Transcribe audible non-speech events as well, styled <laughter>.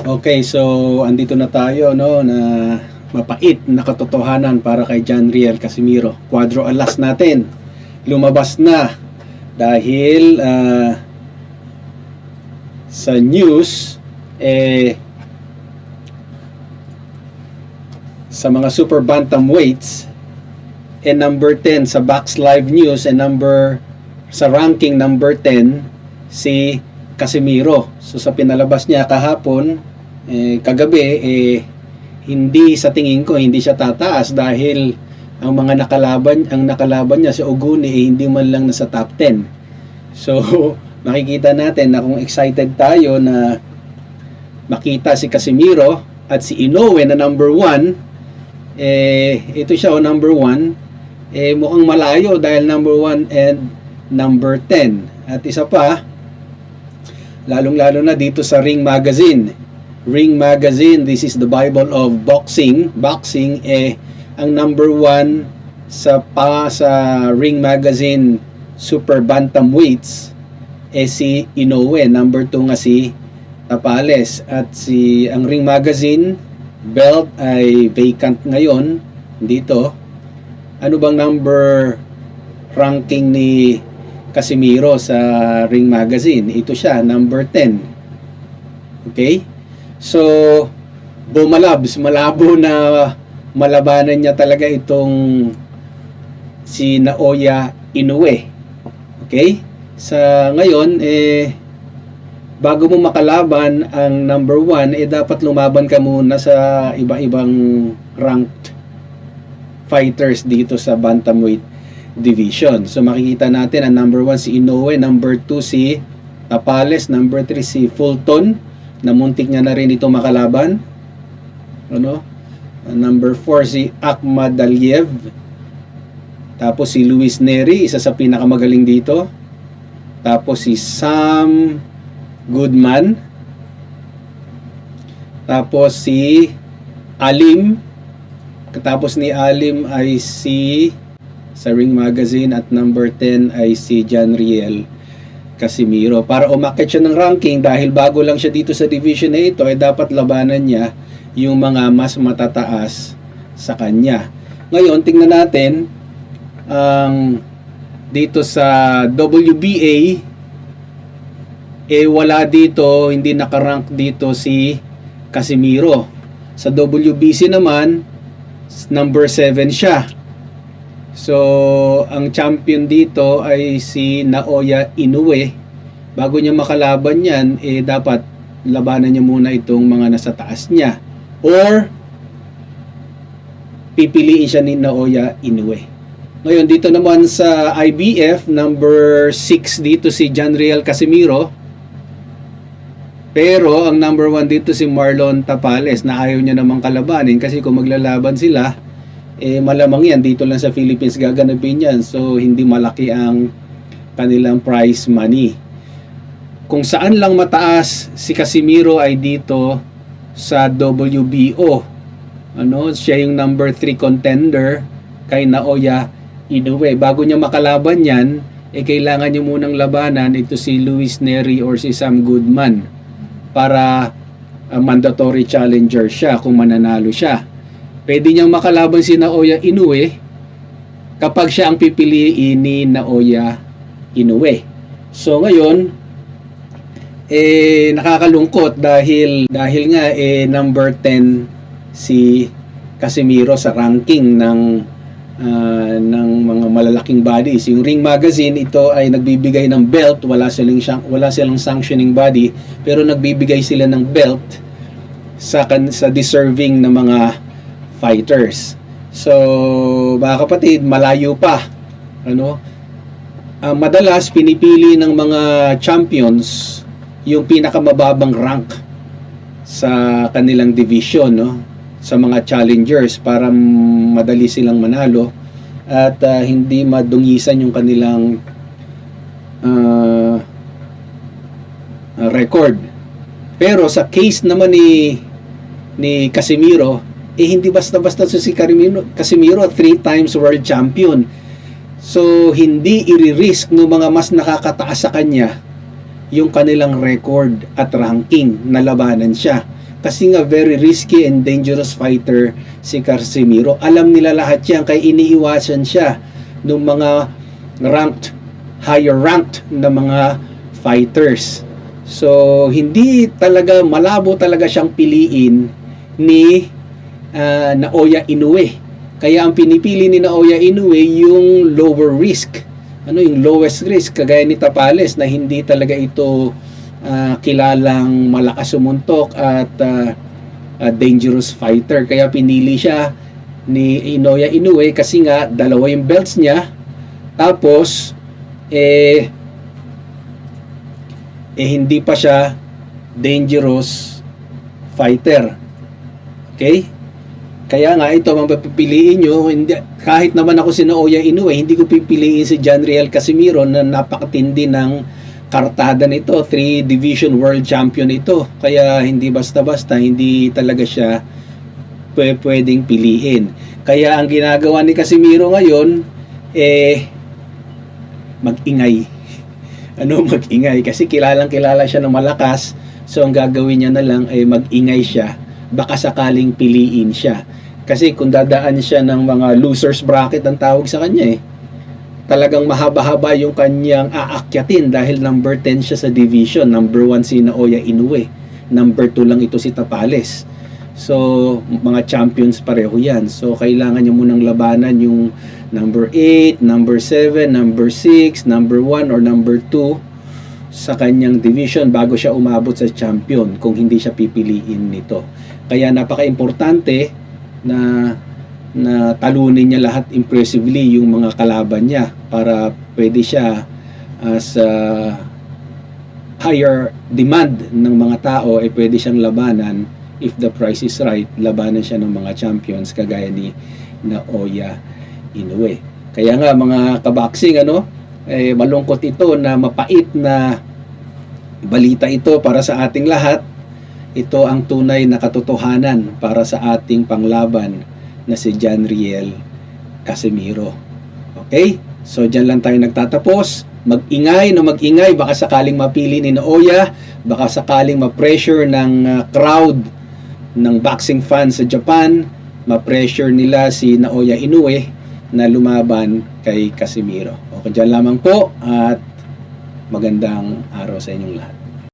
Okay, so andito na tayo no na mapait na katotohanan para kay John Riel Casimiro. Quadro alas natin. Lumabas na dahil ah, sa news eh sa mga super bantamweights eh number 10 sa Box Live News and number sa ranking number 10 si Casimiro. So sa pinalabas niya kahapon, eh, kagabi, eh, hindi sa tingin ko, hindi siya tataas dahil ang mga nakalaban, ang nakalaban niya sa Oguni eh, hindi man lang nasa top 10. So, <laughs> makikita natin na kung excited tayo na makita si Casimiro at si Inoue na number 1, eh, ito siya o number 1, eh, mukhang malayo dahil number 1 and number 10. At isa pa, lalong-lalo na dito sa Ring Magazine. Ring Magazine, this is the Bible of boxing. Boxing eh ang number one sa pa sa Ring Magazine Super Bantamweights eh si Inoue, number 2 nga si Tapales at si ang Ring Magazine belt ay vacant ngayon dito. Ano bang number ranking ni Casimiro sa Ring Magazine. Ito siya, number 10. Okay? So, bumalabs, malabo na malabanan niya talaga itong si Naoya Inoue. Okay? Sa ngayon, eh, bago mo makalaban ang number 1, eh dapat lumaban ka muna sa iba-ibang ranked fighters dito sa bantamweight division. So makikita natin ang number 1 si Inoue, number 2 si Tapales, number 3 si Fulton, na muntik niya na rin ito makalaban. Ano? Number 4 si Ahmad Aliev. Tapos si Luis Neri, isa sa pinakamagaling dito. Tapos si Sam Goodman. Tapos si Alim. Katapos ni Alim ay si sa Ring Magazine at number 10 ay si John Riel Casimiro. Para umakit siya ng ranking dahil bago lang siya dito sa division na ito ay dapat labanan niya yung mga mas matataas sa kanya. Ngayon, tingnan natin ang dito sa WBA eh wala dito, hindi nakarank dito si Casimiro. Sa WBC naman, number 7 siya. So, ang champion dito ay si Naoya Inoue. Bago niya makalaban yan, eh dapat labanan niya muna itong mga nasa taas niya. Or, pipiliin siya ni Naoya Inoue. Ngayon, dito naman sa IBF, number 6 dito si John Real Casimiro. Pero, ang number 1 dito si Marlon Tapales na ayaw niya namang kalabanin kasi kung maglalaban sila, eh malamang yan dito lang sa Philippines gaganapin yan. So hindi malaki ang kanilang prize money. Kung saan lang mataas si Casimiro ay dito sa WBO ano siya yung number 3 contender kay Naoya Inoue. Bago niya makalaban yan eh kailangan niya munang labanan ito si Luis Neri or si Sam Goodman para uh, mandatory challenger siya kung mananalo siya pwede niyang makalaban si Naoya Inoue kapag siya ang pipiliin ni Naoya Inoue. So ngayon, eh nakakalungkot dahil dahil nga eh number 10 si Casimiro sa ranking ng ah, ng mga malalaking bodies. Yung Ring Magazine ito ay nagbibigay ng belt, wala silang wala silang sanctioning body, pero nagbibigay sila ng belt sa sa deserving na mga fighters. So, mga kapatid, malayo pa. Ano? Ah, madalas pinipili ng mga champions yung pinakamababang rank sa kanilang division, no? Sa mga challengers para madali silang manalo at ah, hindi madungisan yung kanilang ah, record. Pero sa case naman ni ni Casimiro, eh hindi basta-basta si Casimiro, Casimiro three times world champion. So hindi i-risk ng mga mas nakakataas sa kanya yung kanilang record at ranking na labanan siya. Kasi nga very risky and dangerous fighter si Casimiro. Alam nila lahat yan kaya iniiwasan siya ng mga ranked, higher ranked na mga fighters. So, hindi talaga, malabo talaga siyang piliin ni ah, Naoya Inoue. Kaya ang pinipili ni Naoya Inoue yung lower risk. Ano yung lowest risk kagaya ni Tapales na hindi talaga ito ah, kilalang malakas sumuntok at ah, ah, dangerous fighter. Kaya pinili siya ni Inoya Inoue kasi nga dalawa yung belts niya. Tapos eh eh hindi pa siya dangerous fighter. Okay? Kaya nga ito ang pipiliin nyo, hindi, kahit naman ako si Naoya Inoue, hindi ko pipiliin si John Riel Casimiro na napakatindi ng kartada nito, 3 division world champion ito. Kaya hindi basta-basta, hindi talaga siya pwe- pwedeng piliin. Kaya ang ginagawa ni Casimiro ngayon, eh, mag-ingay. <laughs> Ano mag-ingay? Kasi kilalang kilala siya ng malakas. So ang gagawin niya na lang ay mag-ingay siya. Baka sakaling piliin siya. Kasi kung dadaan siya ng mga losers bracket ang tawag sa kanya eh. Talagang mahaba-haba yung kanyang aakyatin dahil number 10 siya sa division. Number 1 si Naoya Inoue. Number 2 lang ito si Tapales. So, mga champions pareho yan. So, kailangan niya munang labanan yung number 8, number 7, number 6, number 1, or number 2 sa kanyang division bago siya umabot sa champion kung hindi siya pipiliin nito. Kaya napaka-importante na na talunin niya lahat impressively yung mga kalaban niya para pwede siya as a higher demand ng mga tao ay pwede siyang labanan if the price is right, labanan siya ng mga champions kagaya ni Naoya Inoue. Kaya nga mga kaboxing ano, eh, malungkot ito na mapait na balita ito para sa ating lahat. Ito ang tunay na katotohanan para sa ating panglaban na si John Riel Casimiro. Okay? So dyan lang tayo nagtatapos. Mag-ingay na mag-ingay. Baka sakaling mapili ni Naoya. Baka sakaling ma-pressure ng uh, crowd ng boxing fans sa Japan. Ma-pressure nila si Naoya Inoue na lumaban kay Casimiro. Okay, dyan lamang po at magandang araw sa inyong lahat.